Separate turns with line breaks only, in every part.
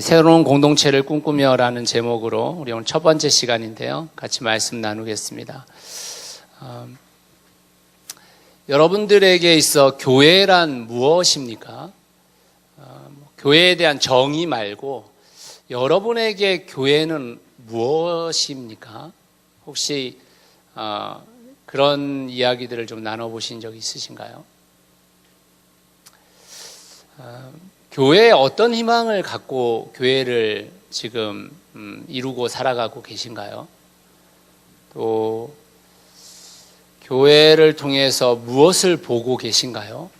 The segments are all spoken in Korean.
새로운 공동체를 꿈꾸며라는 제목으로 우리 오늘 첫 번째 시간인데요. 같이 말씀 나누겠습니다. 음, 여러분들에게 있어 교회란 무엇입니까? 어, 교회에 대한 정의 말고 여러분에게 교회는 무엇입니까? 혹시 어, 그런 이야기들을 좀 나눠보신 적 있으신가요? 어, 교회에 어떤 희망을 갖고 교회를 지금 음, 이루고 살아가고 계신가요? 또 교회를 통해서 무엇을 보고 계신가요?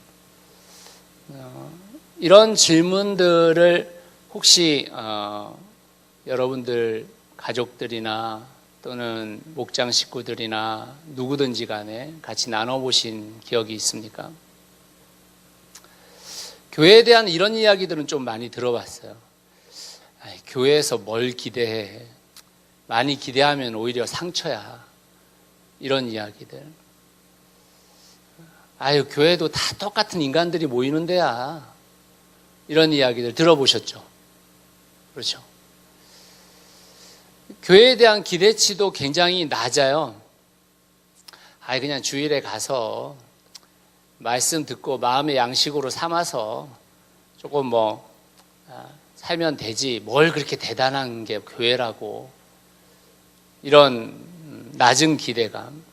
어, 이런 질문들을 혹시 어, 여러분들 가족들이나 또는 목장 식구들이나 누구든지 간에 같이 나눠보신 기억이 있습니까? 교회에 대한 이런 이야기들은 좀 많이 들어봤어요. 교회에서 뭘 기대해? 많이 기대하면 오히려 상처야. 이런 이야기들. 아유, 교회도 다 똑같은 인간들이 모이는 데야. 이런 이야기들 들어보셨죠? 그렇죠. 교회에 대한 기대치도 굉장히 낮아요. 아이, 그냥 주일에 가서 말씀 듣고 마음의 양식으로 삼아서 조금 뭐 아, 살면 되지 뭘 그렇게 대단한 게 교회라고. 이런 낮은 기대감.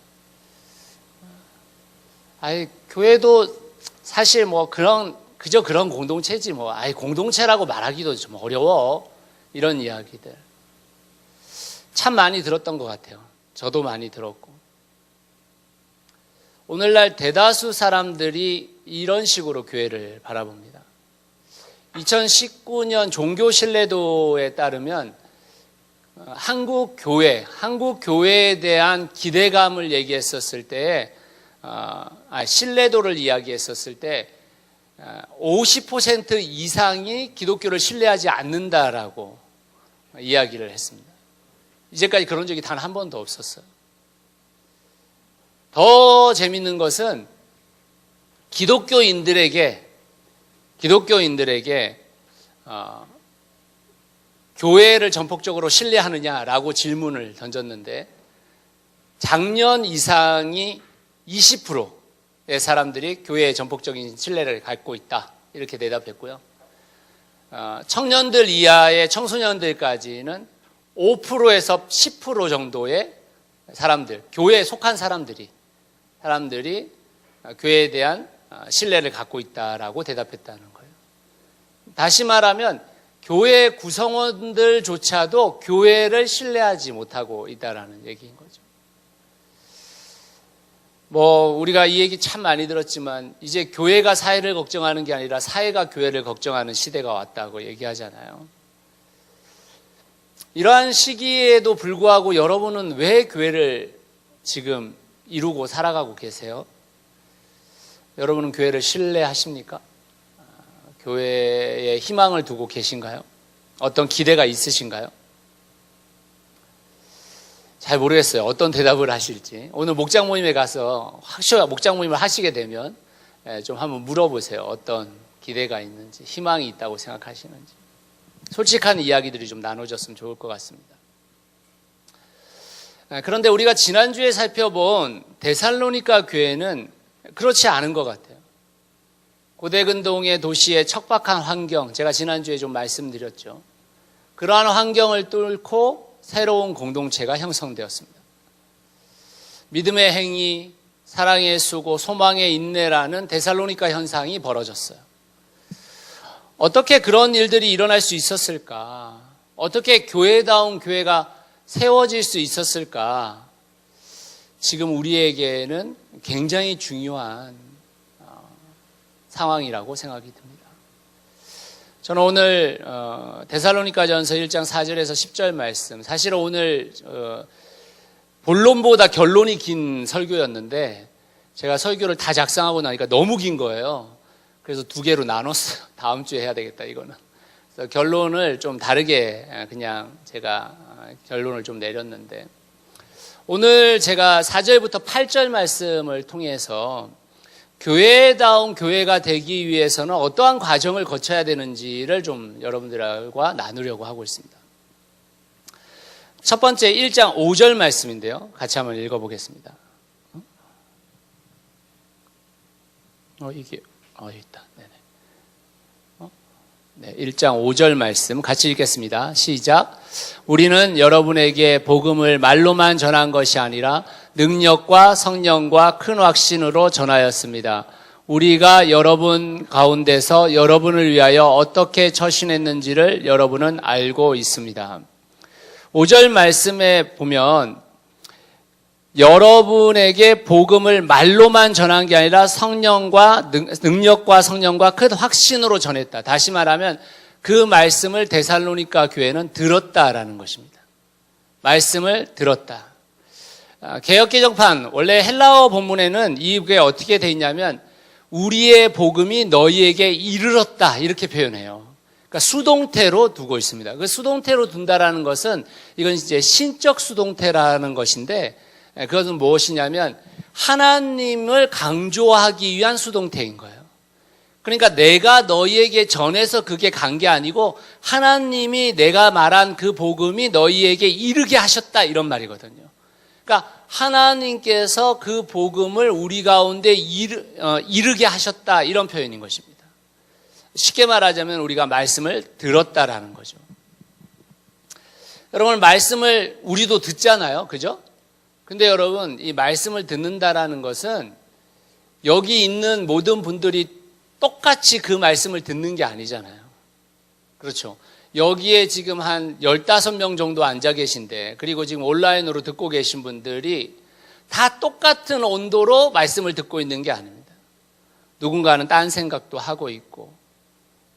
아이 교회도 사실 뭐 그런 그저 그런 공동체지 뭐. 아이 공동체라고 말하기도 좀 어려워. 이런 이야기들. 참 많이 들었던 것 같아요. 저도 많이 들었고 오늘날 대다수 사람들이 이런 식으로 교회를 바라봅니다. 2019년 종교 신뢰도에 따르면 어, 한국 교회, 한국 교회에 대한 기대감을 얘기했었을 때, 어, 아, 신뢰도를 이야기했었을 때, 50% 어, 이상이 기독교를 신뢰하지 않는다라고 이야기를 했습니다. 이제까지 그런 적이 단 한 번도 없었어요. 더 재밌는 것은 기독교인들에게 기독교인들에게 어, 교회를 전폭적으로 신뢰하느냐라고 질문을 던졌는데 작년 이상이 20%의 사람들이 교회에 전폭적인 신뢰를 갖고 있다 이렇게 대답했고요. 어, 청년들 이하의 청소년들까지는 5%에서 10% 정도의 사람들, 교회에 속한 사람들이 사람들이 교회에 대한 신뢰를 갖고 있다라고 대답했다는 거예요. 다시 말하면 교회 구성원들조차도 교회를 신뢰하지 못하고 있다라는 얘기인 거죠. 뭐 우리가 이 얘기 참 많이 들었지만 이제 교회가 사회를 걱정하는 게 아니라 사회가 교회를 걱정하는 시대가 왔다고 얘기하잖아요. 이러한 시기에도 불구하고 여러분은 왜 교회를 지금 이루고 살아가고 계세요? 여러분은 교회를 신뢰하십니까? 교회에 희망을 두고 계신가요? 어떤 기대가 있으신가요? 잘 모르겠어요. 어떤 대답을 하실지. 오늘 목장 모임에 가서 확실히 목장 모임을 하시게 되면 예, 좀 한번 물어보세요. 어떤 기대가 있는지, 희망이 있다고 생각하시는지. 솔직한 이야기들이 좀 나눠졌으면 좋을 것 같습니다. 예, 그런데 우리가 지난주에 살펴본 데살로니카 교회는 그렇지 않은 것 같아요. 고대 근동의 도시의 척박한 환경, 제가 지난주에 좀 말씀드렸죠. 그러한 환경을 뚫고 새로운 공동체가 형성되었습니다. 믿음의 행위, 사랑의 수고, 소망의 인내라는 데살로니카 현상이 벌어졌어요. 어떻게 그런 일들이 일어날 수 있었을까? 어떻게 교회다운 교회가 세워질 수 있었을까? 지금 우리에게는 굉장히 중요한 어, 상황이라고 생각이 듭니다. 저는 오늘 어, 데살로니가전서 1장 4절에서 10절 말씀, 사실은 오늘 어, 본론보다 결론이 긴 설교였는데 제가 설교를 다 작성하고 나니까 너무 긴 거예요. 그래서 두 개로 나눴어요. 다음 주에 해야 되겠다 이거는. 결론을 좀 다르게 그냥 제가 결론을 좀 내렸는데 오늘 제가 4절부터 8절 말씀을 통해서 교회다운 교회가 되기 위해서는 어떠한 과정을 거쳐야 되는지를 좀 여러분들과 나누려고 하고 있습니다. 첫 번째 1장 5절 말씀인데요. 같이 한번 읽어보겠습니다. 어, 이게, 어, 있다. 어? 네, 1장 5절 말씀 같이 읽겠습니다. 시작. 우리는 여러분에게 복음을 말로만 전한 것이 아니라 능력과 성령과 큰 확신으로 전하였습니다. 우리가 여러분 가운데서 여러분을 위하여 어떻게 처신했는지를 여러분은 알고 있습니다. 5절 말씀에 보면 여러분에게 복음을 말로만 전한 게 아니라 성령과 능 력과 성령과 큰 확신으로 전했다. 다시 말하면 그 말씀을 데살로니가 교회는 들었다라는 것입니다. 말씀을 들었다. 아, 개혁개정판 원래 헬라어 본문에는 이게 어떻게 돼 있냐면 우리의 복음이 너희에게 이르렀다 이렇게 표현해요. 그러니까 수동태로 두고 있습니다. 그 수동태로 둔다라는 것은 이건 이제 신적 수동태라는 것인데 예, 그것은 무엇이냐면 하나님을 강조하기 위한 수동태인 거예요. 그러니까 내가 너희에게 전해서 그게 간 게 아니고 하나님이 내가 말한 그 복음이 너희에게 이르게 하셨다 이런 말이거든요. 그러니까 하나님께서 그 복음을 우리 가운데 이르, 어, 이르게 하셨다 이런 표현인 것입니다. 쉽게 말하자면 우리가 말씀을 들었다라는 거죠. 여러분 말씀을 우리도 듣잖아요. 그죠? 근데 여러분, 이 말씀을 듣는다라는 것은 여기 있는 모든 분들이 똑같이 그 말씀을 듣는 게 아니잖아요. 그렇죠. 여기에 지금 한 15명 정도 앉아 계신데, 그리고 지금 온라인으로 듣고 계신 분들이 다 똑같은 온도로 말씀을 듣고 있는 게 아닙니다. 누군가는 딴 생각도 하고 있고,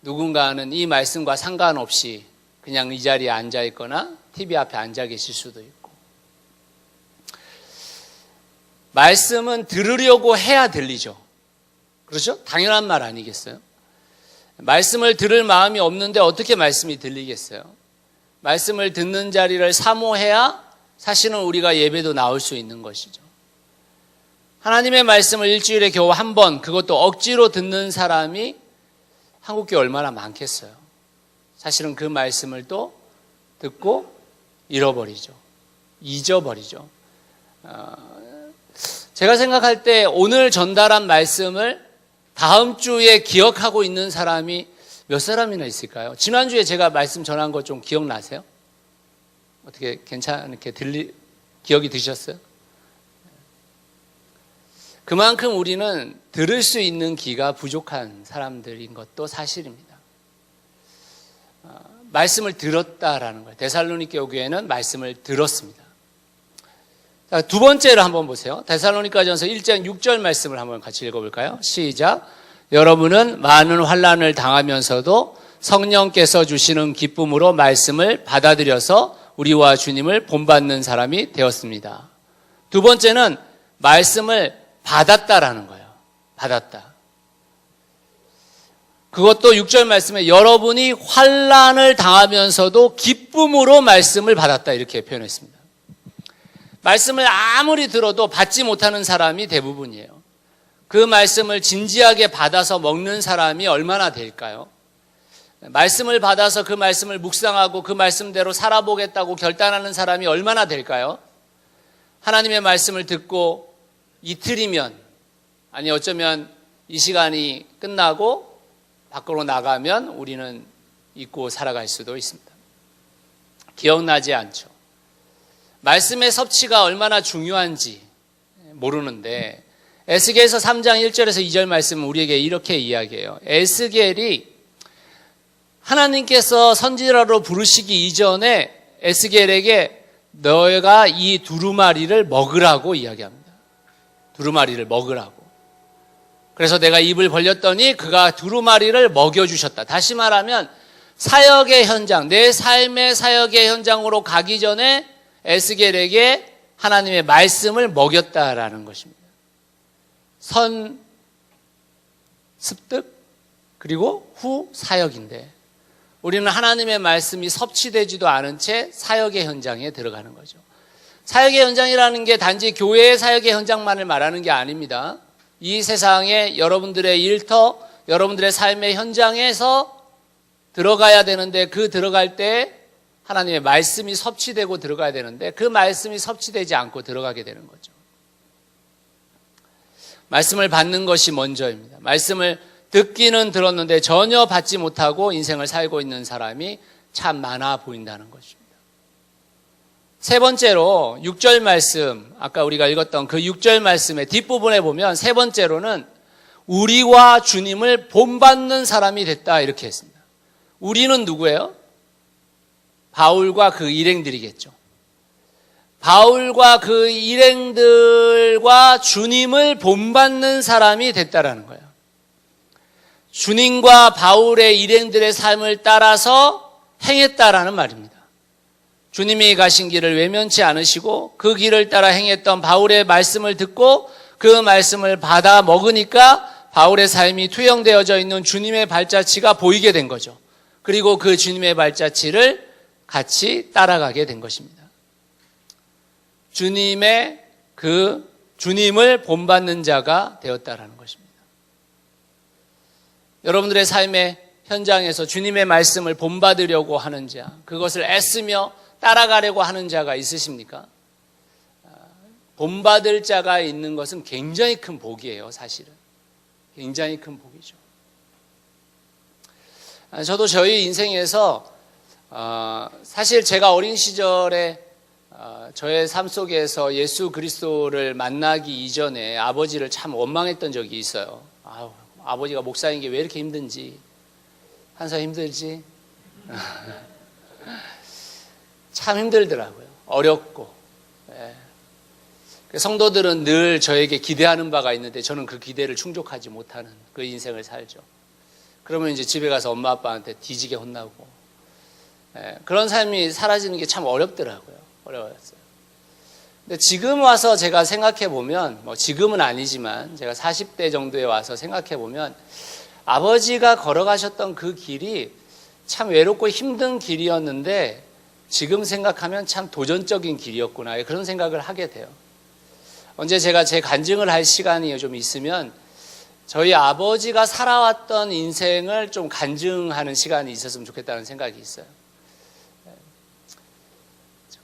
누군가는 이 말씀과 상관없이 그냥 이 자리에 앉아 있거나 TV 앞에 앉아 계실 수도 있고, 말씀은 들으려고 해야 들리죠. 그렇죠? 당연한 말 아니겠어요? 말씀을 들을 마음이 없는데 어떻게 말씀이 들리겠어요? 말씀을 듣는 자리를 사모해야 사실은 우리가 예배도 나올 수 있는 것이죠. 하나님의 말씀을 일주일에 겨우 한 번, 그것도 억지로 듣는 사람이 한국교회 얼마나 많겠어요. 사실은 그 말씀을 또 듣고 잃어버리죠. 잊어버리죠. 어, 제가 생각할 때 오늘 전달한 말씀을 다음 주에 기억하고 있는 사람이 몇 사람이나 있을까요? 지난주에 제가 말씀 전한 거좀 기억나세요? 어떻게 괜찮게 들리, 기억이 드셨어요? 그만큼 우리는 들을 수 있는 귀가 부족한 사람들인 것도 사실입니다. 어, 말씀을 들었다라는 거예요. 데살로니케 교회는 말씀을 들었습니다. 두 번째로 한번 보세요. 데살로니가전서 1장 6절 말씀을 한번 같이 읽어볼까요? 시작. 여러분은 많은 환란을 당하면서도 성령께서 주시는 기쁨으로 말씀을 받아들여서 우리와 주님을 본받는 사람이 되었습니다. 두 번째는 말씀을 받았다라는 거예요. 받았다. 그것도 6절 말씀에 여러분이 환란을 당하면서도 기쁨으로 말씀을 받았다 이렇게 표현했습니다. 말씀을 아무리 들어도 받지 못하는 사람이 대부분이에요. 그 말씀을 진지하게 받아서 먹는 사람이 얼마나 될까요? 말씀을 받아서 그 말씀을 묵상하고 그 말씀대로 살아보겠다고 결단하는 사람이 얼마나 될까요? 하나님의 말씀을 듣고 이틀이면, 아니 어쩌면 이 시간이 끝나고 밖으로 나가면 우리는 잊고 살아갈 수도 있습니다. 기억나지 않죠. 말씀의 섭취가 얼마나 중요한지 모르는데 에스겔서 3장 1절에서 2절 말씀은 우리에게 이렇게 이야기해요. 에스겔이 하나님께서 선지자로 부르시기 이전에 에스겔에게 너희가 이 두루마리를 먹으라고 이야기합니다. 두루마리를 먹으라고. 그래서 내가 입을 벌렸더니 그가 두루마리를 먹여주셨다. 다시 말하면 사역의 현장, 내 삶의 사역의 현장으로 가기 전에 에스겔에게 하나님의 말씀을 먹였다라는 것입니다. 선 습득 그리고 후 사역인데 우리는 하나님의 말씀이 섭취되지도 않은 채 사역의 현장에 들어가는 거죠. 사역의 현장이라는 게 단지 교회의 사역의 현장만을 말하는 게 아닙니다. 이 세상에 여러분들의 일터, 여러분들의 삶의 현장에서 들어가야 되는데 그 들어갈 때 하나님의 말씀이 섭취되고 들어가야 되는데 그 말씀이 섭취되지 않고 들어가게 되는 거죠. 말씀을 받는 것이 먼저입니다. 말씀을 듣기는 들었는데 전혀 받지 못하고 인생을 살고 있는 사람이 참 많아 보인다는 것입니다. 세 번째로 6절 말씀, 아까 우리가 읽었던 그 6절 말씀의 뒷부분에 보면 세 번째로는 우리와 주님을 본받는 사람이 됐다 이렇게 했습니다. 우리는 누구예요? 바울과 그 일행들이겠죠. 바울과 그 일행들과 주님을 본받는 사람이 됐다라는 거예요. 주님과 바울의 일행들의 삶을 따라서 행했다라는 말입니다. 주님이 가신 길을 외면치 않으시고 그 길을 따라 행했던 바울의 말씀을 듣고 그 말씀을 받아 먹으니까 바울의 삶이 투영되어져 있는 주님의 발자취가 보이게 된 거죠. 그리고 그 주님의 발자취를 같이 따라가게 된 것입니다. 주님의 그 주님을 본받는 자가 되었다라는 것입니다. 여러분들의 삶의 현장에서 주님의 말씀을 본받으려고 하는 자, 그것을 애쓰며 따라가려고 하는 자가 있으십니까? 아, 본받을 자가 있는 것은 굉장히 큰 복이에요, 사실은. 굉장히 큰 복이죠. 아, 저도 저희 인생에서 어, 사실 제가 어린 시절에 어, 저의 삶 속에서 예수 그리스도를 만나기 이전에 아버지를 참 원망했던 적이 있어요. 아우, 아버지가 목사인 게 왜 이렇게 힘든지 한사 힘들지 참 힘들더라고요. 어렵고 예. 그 성도들은 늘 저에게 기대하는 바가 있는데 저는 그 기대를 충족하지 못하는 그 인생을 살죠. 그러면 이제 집에 가서 엄마 아빠한테 뒤지게 혼나고 예. 그런 삶이 사라지는 게 참 어렵더라고요. 어려웠어요. 근데 지금 와서 제가 생각해 보면, 뭐 지금은 아니지만 제가 40대 정도에 와서 생각해 보면 아버지가 걸어가셨던 그 길이 참 외롭고 힘든 길이었는데 지금 생각하면 참 도전적인 길이었구나. 그런 생각을 하게 돼요. 언제 제가 제 간증을 할 시간이 좀 있으면 저희 아버지가 살아왔던 인생을 좀 간증하는 시간이 있었으면 좋겠다는 생각이 있어요.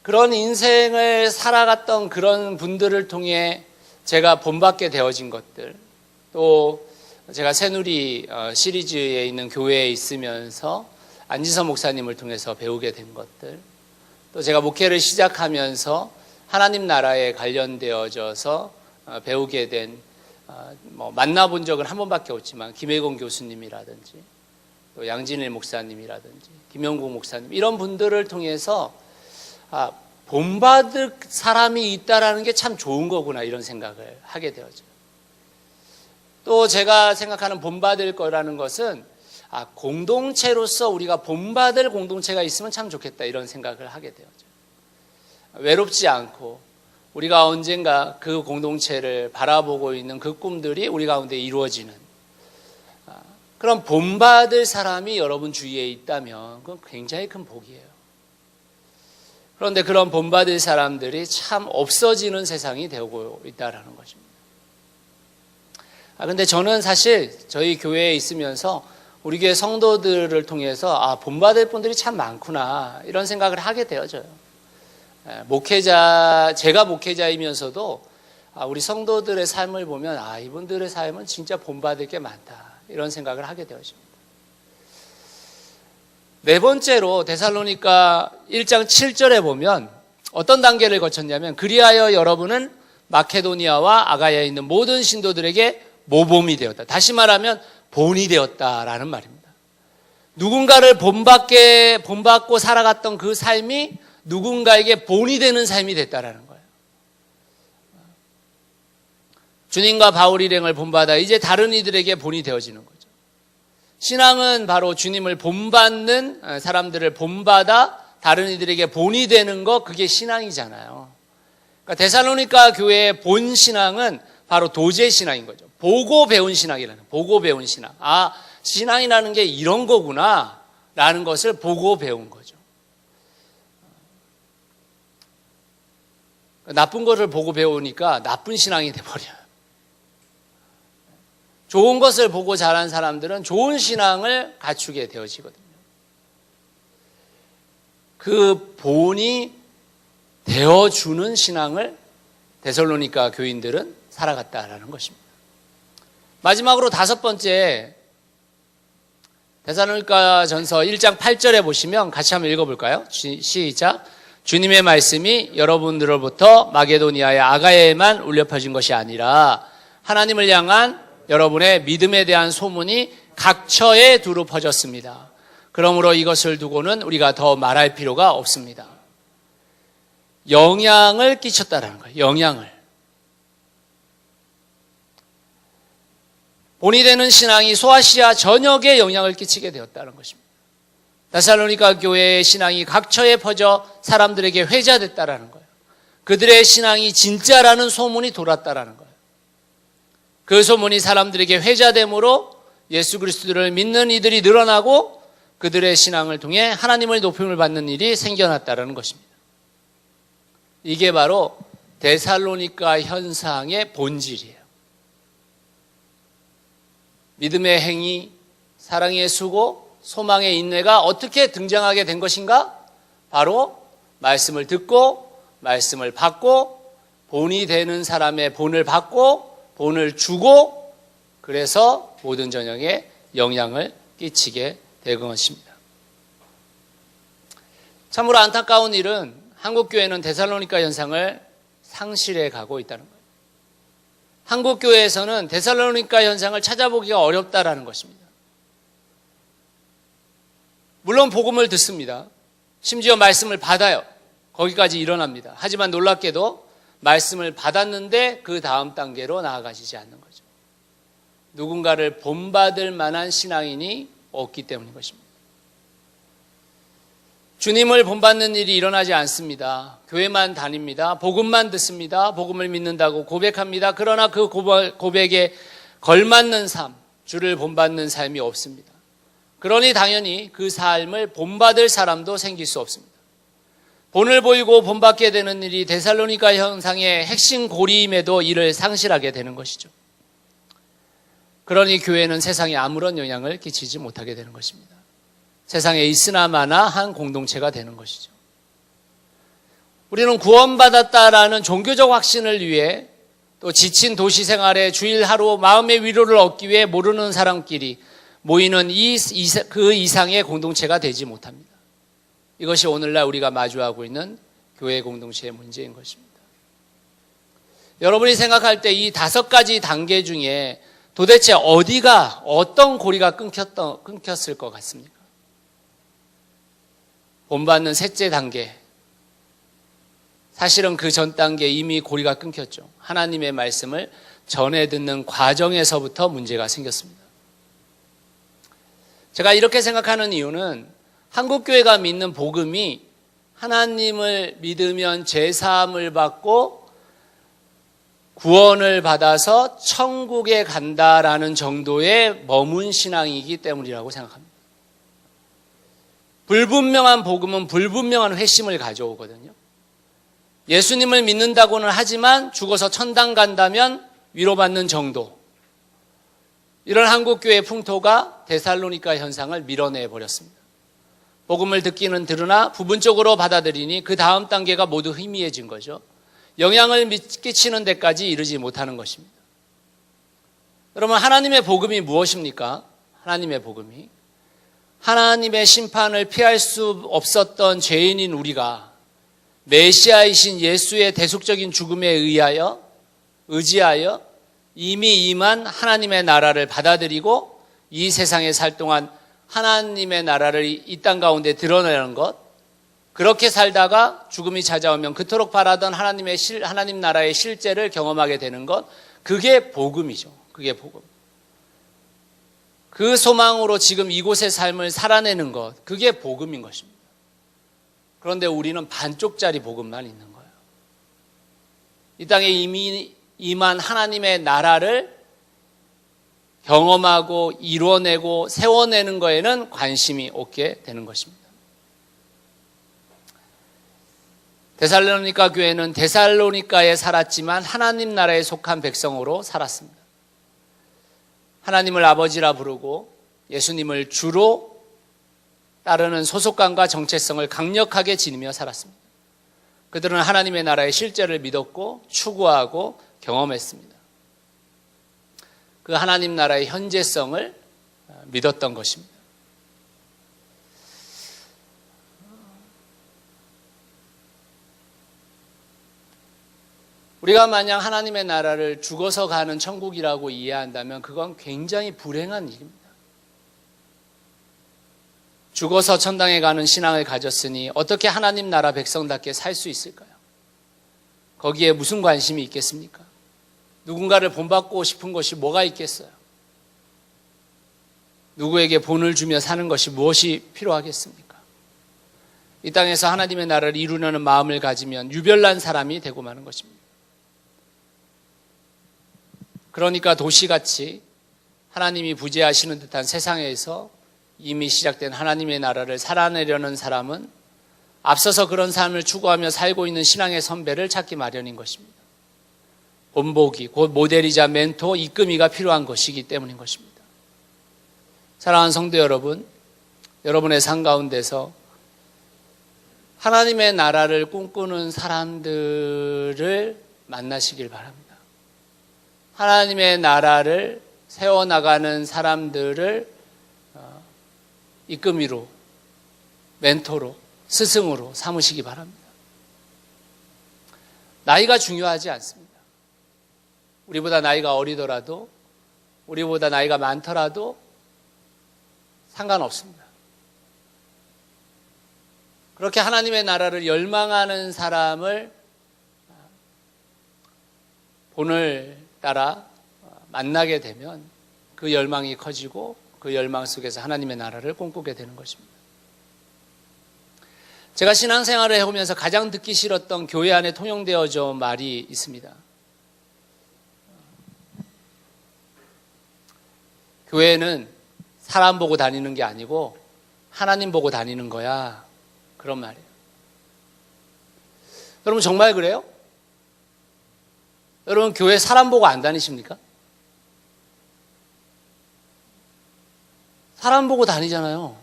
그런 인생을 살아갔던 그런 분들을 통해 제가 본받게 되어진 것들, 또 제가 새누리 어, 시리즈에 있는 교회에 있으면서 안지서 목사님을 통해서 배우게 된 것들, 또 제가 목회를 시작하면서 하나님 나라에 관련되어져서 어, 배우게 된, 어, 뭐 만나본 적은 한 번밖에 없지만 김혜곤 교수님이라든지, 또 양진일 목사님이라든지, 김영국 목사님, 이런 분들을 통해서 아, 본받을 사람이 있다라는 게 참 좋은 거구나 이런 생각을 하게 되어져요. 또 제가 생각하는 본받을 거라는 것은 아, 공동체로서 우리가 본받을 공동체가 있으면 참 좋겠다 이런 생각을 하게 되어져요. 외롭지 않고 우리가 언젠가 그 공동체를 바라보고 있는 그 꿈들이 우리 가운데 이루어지는 아, 그런 본받을 사람이 여러분 주위에 있다면 그건 굉장히 큰 복이에요. 그런데 그런 본받을 사람들이 참 없어지는 세상이 되고 있다라는 것입니다. 아, 근데 저는 사실 저희 교회에 있으면서 우리 교회 성도들을 통해서 아, 본받을 분들이 참 많구나 이런 생각을 하게 되어져요. 예, 목회자, 제가 목회자이면서도 아, 우리 성도들의 삶을 보면 아, 이분들의 삶은 진짜 본받을 게 많다 이런 생각을 하게 되어집니다. 네 번째로 데살로니가 1장 7절에 보면 어떤 단계를 거쳤냐면 그리하여 여러분은 마케도니아와 아가야에 있는 모든 신도들에게 모범이 되었다. 다시 말하면 본이 되었다라는 말입니다. 누군가를 본받게 본받고 살아갔던 그 삶이 누군가에게 본이 되는 삶이 됐다라는 거예요. 주님과 바울 일행을 본받아 이제 다른 이들에게 본이 되어지는 거죠. 신앙은 바로 주님을 본받는 어, 사람들을 본받아 다른 이들에게 본이 되는 것 그게 신앙이잖아요. 그러니까 데살로니가 교회의 본 신앙은 바로 도제 신앙인 거죠. 보고 배운 신앙이라는 보고 배운 신앙. 아 신앙이라는 게 이런 거구나라는 것을 보고 배운 거죠. 나쁜 것을 보고 배우니까 나쁜 신앙이 돼버려요. 좋은 것을 보고 자란 사람들은 좋은 신앙을 갖추게 되어지거든요. 그 본이 되어주는 신앙을 데살로니가 교인들은 살아갔다라는 것입니다. 마지막으로 다섯 번째 데살로니가 전서 1장 8절에 보시면 같이 한번 읽어볼까요? 시작. 주님의 말씀이 여러분들로부터 마게도니아의 아가야에만 울려 퍼진 것이 아니라 하나님을 향한 여러분의 믿음에 대한 소문이 각처에 두루 퍼졌습니다. 그러므로 이것을 두고는 우리가 더 말할 필요가 없습니다. 영향을 끼쳤다라는 거예요. 영향을. 본이 되는 신앙이 소아시아 전역에 영향을 끼치게 되었다는 것입니다. 다살로니가 교회의 신앙이 각처에 퍼져 사람들에게 회자됐다라는 거예요. 그들의 신앙이 진짜라는 소문이 돌았다라는 거예요. 그 소문이 사람들에게 회자됨으로 예수 그리스도를 믿는 이들이 늘어나고 그들의 신앙을 통해 하나님을 높임을 받는 일이 생겨났다라는 것입니다. 이게 바로 데살로니가 현상의 본질이에요. 믿음의 행위, 사랑의 수고, 소망의 인내가 어떻게 등장하게 된 것인가? 바로 말씀을 듣고 말씀을 받고 본이 되는 사람의 본을 받고 본을 주고 그래서 모든 전형에 영향을 끼치게 된 것입니다. 참으로 안타까운 일은 한국 교회는 데살로니가 현상을 상실해 가고 있다는 거예요. 한국 교회에서는 데살로니가 현상을 찾아보기가 어렵다라는 것입니다. 물론 복음을 듣습니다. 심지어 말씀을 받아요. 거기까지 일어납니다. 하지만 놀랍게도 말씀을 받았는데 그 다음 단계로 나아가시지 않는 거죠. 누군가를 본받을 만한 신앙인이 없기 때문인 것입니다. 주님을 본받는 일이 일어나지 않습니다. 교회만 다닙니다. 복음만 듣습니다. 복음을 믿는다고 고백합니다. 그러나 그 고백에 걸맞는 삶, 주를 본받는 삶이 없습니다. 그러니 당연히 그 삶을 본받을 사람도 생길 수 없습니다. 본을 보이고 본받게 되는 일이 데살로니가 현상의 핵심 고리임에도 이를 상실하게 되는 것이죠. 그러니 교회는 세상에 아무런 영향을 끼치지 못하게 되는 것입니다. 세상에 있으나 마나 한 공동체가 되는 것이죠. 우리는 구원받았다라는 종교적 확신을 위해 또 지친 도시 생활에 주일 하루 마음의 위로를 얻기 위해 모르는 사람끼리 모이는 이, 그 이상의 공동체가 되지 못합니다. 이것이 오늘날 우리가 마주하고 있는 교회 공동체의 문제인 것입니다. 여러분이 생각할 때 이 다섯 가지 단계 중에 도대체 어디가 어떤 고리가 끊겼던, 끊겼을 것 같습니까? 본받는 셋째 단계. 사실은 그 전 단계 이미 고리가 끊겼죠. 하나님의 말씀을 전해 듣는 과정에서부터 문제가 생겼습니다. 제가 이렇게 생각하는 이유는 한국교회가 믿는 복음이 하나님을 믿으면 제사함을 받고 구원을 받아서 천국에 간다라는 정도의 머문 신앙이기 때문이라고 생각합니다. 불분명한 복음은 불분명한 회심을 가져오거든요. 예수님을 믿는다고는 하지만 죽어서 천당 간다면 위로받는 정도. 이런 한국교회 풍토가 데살로니카 현상을 밀어내 버렸습니다. 복음을 듣기는 들으나 부분적으로 받아들이니 그 다음 단계가 모두 희미해진 거죠. 영향을 끼치는 데까지 이르지 못하는 것입니다. 여러분, 하나님의 복음이 무엇입니까? 하나님의 복음이. 하나님의 심판을 피할 수 없었던 죄인인 우리가 메시아이신 예수의 대속적인 죽음에 의하여 의지하여 이미 임한 하나님의 나라를 받아들이고 이 세상에 살 동안 하나님의 나라를 이 땅 가운데 드러내는 것 그렇게 살다가 죽음이 찾아오면 그토록 바라던 하나님의 실, 하나님 나라의 실제를 경험하게 되는 것 그게 복음이죠. 그게 복음. 그 소망으로 지금 이곳의 삶을 살아내는 것, 그게 복음인 것입니다. 그런데 우리는 반쪽짜리 복음만 있는 거예요. 이 땅에 이미 임한 하나님의 나라를 경험하고 이루어내고 세워내는 거에는 관심이 없게 되는 것입니다. 데살로니가 교회는 데살로니카에 살았지만 하나님 나라에 속한 백성으로 살았습니다. 하나님을 아버지라 부르고 예수님을 주로 따르는 소속감과 정체성을 강력하게 지니며 살았습니다. 그들은 하나님의 나라의 실제를 믿었고 추구하고 경험했습니다. 그 하나님 나라의 현재성을 믿었던 것입니다. 우리가 만약 하나님의 나라를 죽어서 가는 천국이라고 이해한다면 그건 굉장히 불행한 일입니다. 죽어서 천당에 가는 신앙을 가졌으니 어떻게 하나님 나라 백성답게 살 수 있을까요? 거기에 무슨 관심이 있겠습니까? 누군가를 본받고 싶은 것이 뭐가 있겠어요? 누구에게 본을 주며 사는 것이 무엇이 필요하겠습니까? 이 땅에서 하나님의 나라를 이루려는 마음을 가지면 유별난 사람이 되고 마는 것입니다. 그러니까 도시같이 하나님이 부재하시는 듯한 세상에서 이미 시작된 하나님의 나라를 살아내려는 사람은 앞서서 그런 삶을 추구하며 살고 있는 신앙의 선배를 찾기 마련인 것입니다. 본보기, 곧 모델이자 멘토, 이끄미가 필요한 것이기 때문인 것입니다. 사랑하는 성도 여러분, 여러분의 삶 가운데서 하나님의 나라를 꿈꾸는 사람들을 만나시길 바랍니다. 하나님의 나라를 세워나가는 사람들을 어, 이끄미로, 멘토로, 스승으로 삼으시기 바랍니다. 나이가 중요하지 않습니다. 우리보다 나이가 어리더라도, 우리보다 나이가 많더라도 상관없습니다. 그렇게 하나님의 나라를 열망하는 사람을 본을 따라 만나게 되면 그 열망이 커지고 그 열망 속에서 하나님의 나라를 꿈꾸게 되는 것입니다. 제가 신앙생활을 해오면서 가장 듣기 싫었던 교회 안에 통용되어져 온 말이 있습니다. 교회는 사람 보고 다니는 게 아니고 하나님 보고 다니는 거야. 그런 말이에요. 여러분 정말 그래요? 여러분 교회 사람 보고 안 다니십니까? 사람 보고 다니잖아요.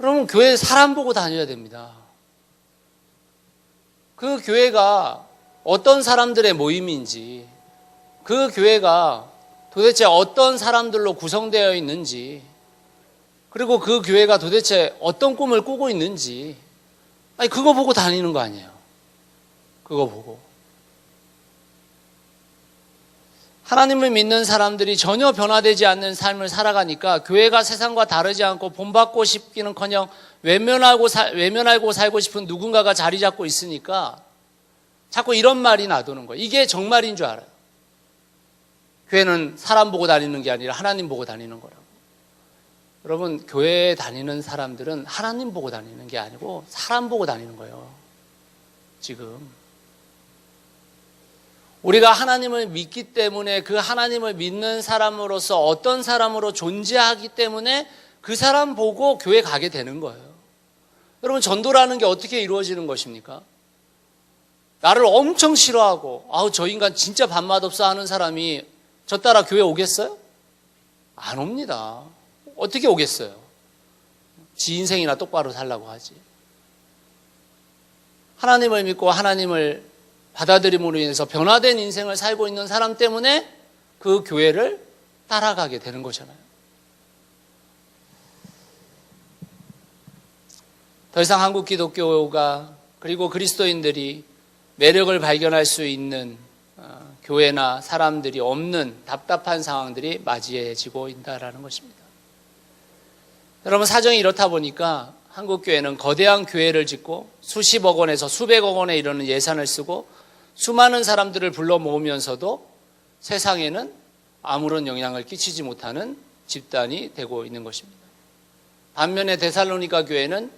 여러분 교회 사람 보고 다녀야 됩니다. 그 교회가 어떤 사람들의 모임인지, 그 교회가 도대체 어떤 사람들로 구성되어 있는지, 그리고 그 교회가 도대체 어떤 꿈을 꾸고 있는지, 아니, 그거 보고 다니는 거 아니에요. 그거 보고. 하나님을 믿는 사람들이 전혀 변화되지 않는 삶을 살아가니까 교회가 세상과 다르지 않고 본받고 싶기는 커녕 외면하고, 사, 외면하고 살고 싶은 누군가가 자리 잡고 있으니까 자꾸 이런 말이 나도는 거예요. 이게 정말인 줄 알아요. 교회는 사람 보고 다니는 게 아니라 하나님 보고 다니는 거라고. 여러분, 교회에 다니는 사람들은 하나님 보고 다니는 게 아니고 사람 보고 다니는 거예요. 지금. 우리가 하나님을 믿기 때문에 그 하나님을 믿는 사람으로서 어떤 사람으로 존재하기 때문에 그 사람 보고 교회 가게 되는 거예요. 여러분, 전도라는 게 어떻게 이루어지는 것입니까? 나를 엄청 싫어하고, 아우, 저 인간 진짜 밥맛 없어 하는 사람이 저 따라 교회 오겠어요? 안 옵니다. 어떻게 오겠어요? 지 인생이나 똑바로 살라고 하지. 하나님을 믿고 하나님을 받아들임으로 인해서 변화된 인생을 살고 있는 사람 때문에 그 교회를 따라가게 되는 거잖아요. 더 이상 한국 기독교가 그리고 그리스도인들이 매력을 발견할 수 있는 어, 교회나 사람들이 없는 답답한 상황들이 맞이해지고 있다라는 것입니다. 여러분 사정이 이렇다 보니까 한국 교회는 거대한 교회를 짓고 수십억 원에서 수백억 원에 이르는 예산을 쓰고 수많은 사람들을 불러 모으면서도 세상에는 아무런 영향을 끼치지 못하는 집단이 되고 있는 것입니다. 반면에 데살로니가 교회는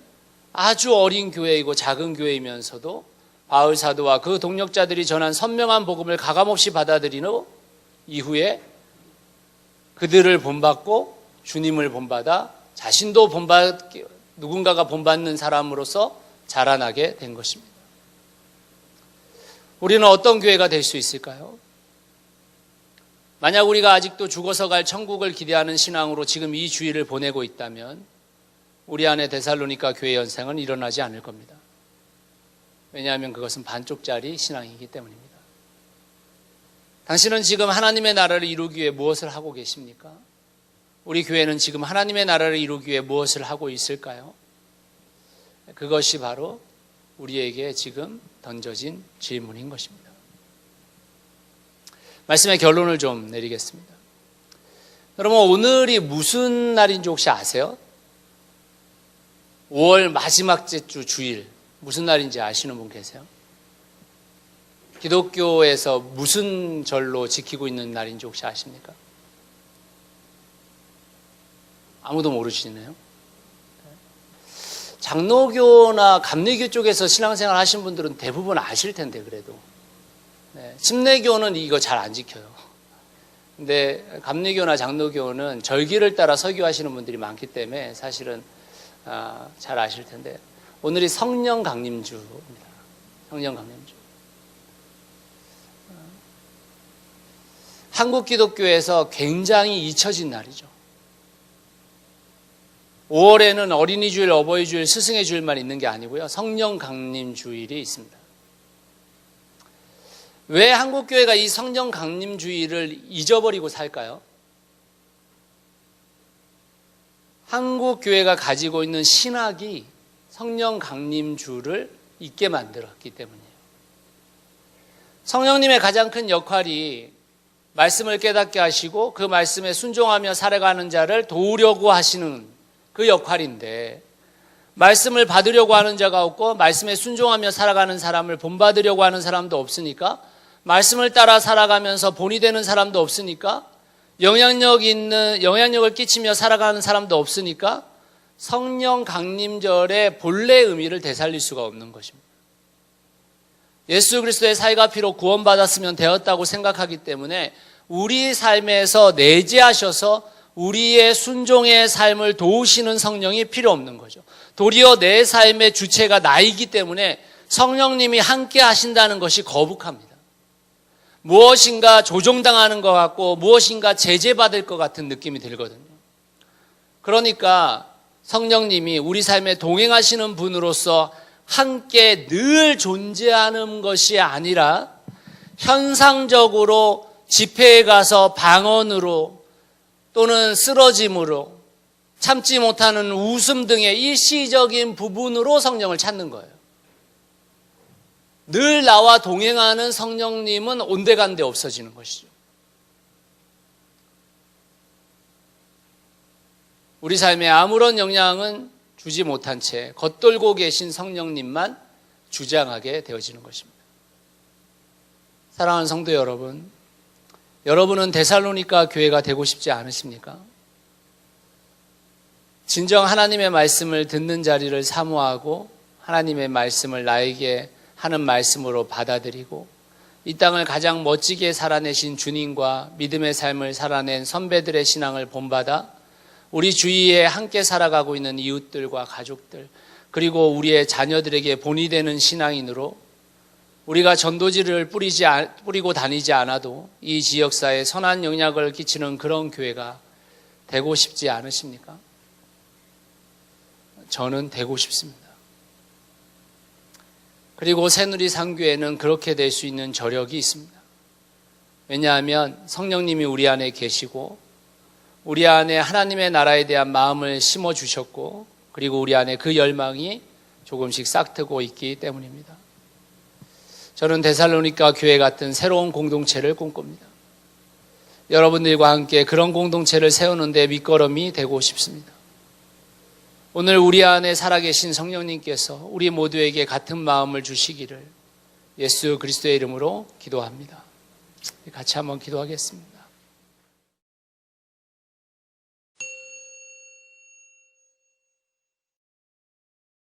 아주 어린 교회이고 작은 교회이면서도 바울 사도와 그 동력자들이 전한 선명한 복음을 가감없이 받아들인 후 이후에 그들을 본받고 주님을 본받아 자신도 본받 누군가가 본받는 사람으로서 자라나게 된 것입니다. 우리는 어떤 교회가 될 수 있을까요? 만약 우리가 아직도 죽어서 갈 천국을 기대하는 신앙으로 지금 이 주의를 보내고 있다면 우리 안에 데살로니가 교회 연생은 일어나지 않을 겁니다. 왜냐하면 그것은 반쪽짜리 신앙이기 때문입니다. 당신은 지금 하나님의 나라를 이루기 위해 무엇을 하고 계십니까? 우리 교회는 지금 하나님의 나라를 이루기 위해 무엇을 하고 있을까요? 그것이 바로 우리에게 지금 던져진 질문인 것입니다. 말씀의 결론을 좀 내리겠습니다. 여러분, 오늘이 무슨 날인지 혹시 아세요? 5월 마지막 주 주일, 무슨 날인지 아시는 분 계세요? 기독교에서 무슨 절로 지키고 있는 날인지 혹시 아십니까? 아무도 모르시네요. 장로교나 감리교 쪽에서 신앙생활 하신 분들은 대부분 아실 텐데 그래도 네, 침례교는 이거 잘 안 지켜요. 근데 감리교나 장로교는 절기를 따라 설교하시는 분들이 많기 때문에 사실은 아, 잘 아실 텐데 오늘이 성령 강림주입니다. 성령 강림주. 한국 기독교에서 굉장히 잊혀진 날이죠. 5월에는 어린이 주일, 어버이 주일, 스승의 주일만 있는 게 아니고요. 성령 강림 주일이 있습니다. 왜 한국 교회가 이 성령 강림 주일을 잊어버리고 살까요? 한국 교회가 가지고 있는 신학이 성령 강림 주를 잊게 만들었기 때문이에요. 성령님의 가장 큰 역할이 말씀을 깨닫게 하시고 그 말씀에 순종하며 살아가는 자를 도우려고 하시는 그 역할인데 말씀을 받으려고 하는 자가 없고 말씀에 순종하며 살아가는 사람을 본받으려고 하는 사람도 없으니까 말씀을 따라 살아가면서 본이 되는 사람도 없으니까 영향력 있는 영향력을 끼치며 살아가는 사람도 없으니까 성령 강림절의 본래 의미를 되살릴 수가 없는 것입니다. 예수 그리스도의 사이가 피로 구원받았으면 되었다고 생각하기 때문에 우리 삶에서 내재하셔서 우리의 순종의 삶을 도우시는 성령이 필요 없는 거죠. 도리어 내 삶의 주체가 나이기 때문에 성령님이 함께 하신다는 것이 거북합니다. 무엇인가 조종당하는 것 같고 무엇인가 제재받을 것 같은 느낌이 들거든요. 그러니까 성령님이 우리 삶에 동행하시는 분으로서 함께 늘 존재하는 것이 아니라 현상적으로 집회에 가서 방언으로 또는 쓰러짐으로 참지 못하는 웃음 등의 일시적인 부분으로 성령을 찾는 거예요. 늘 나와 동행하는 성령님은 온데간데 없어지는 것이죠. 우리 삶에 아무런 영향은 주지 못한 채 겉돌고 계신 성령님만 주장하게 되어지는 것입니다. 사랑하는 성도 여러분, 여러분은 데살로니가 교회가 되고 싶지 않으십니까? 진정 하나님의 말씀을 듣는 자리를 사모하고 하나님의 말씀을 나에게 하는 말씀으로 받아들이고 이 땅을 가장 멋지게 살아내신 주님과 믿음의 삶을 살아낸 선배들의 신앙을 본받아 우리 주위에 함께 살아가고 있는 이웃들과 가족들 그리고 우리의 자녀들에게 본이 되는 신앙인으로 우리가 전도지를 뿌리지, 뿌리고 다니지 않아도 이 지역사에 선한 영향을 끼치는 그런 교회가 되고 싶지 않으십니까? 저는 되고 싶습니다. 그리고 새누리 상교회는 그렇게 될 수 있는 저력이 있습니다. 왜냐하면 성령님이 우리 안에 계시고 우리 안에 하나님의 나라에 대한 마음을 심어 주셨고 그리고 우리 안에 그 열망이 조금씩 싹트고 있기 때문입니다. 저는 데살로니가 교회 같은 새로운 공동체를 꿈꿉니다. 여러분들과 함께 그런 공동체를 세우는데 밑거름이 되고 싶습니다. 오늘 우리 안에 살아계신 성령님께서 우리 모두에게 같은 마음을 주시기를 예수 그리스도의 이름으로 기도합니다. 같이 한번 기도하겠습니다.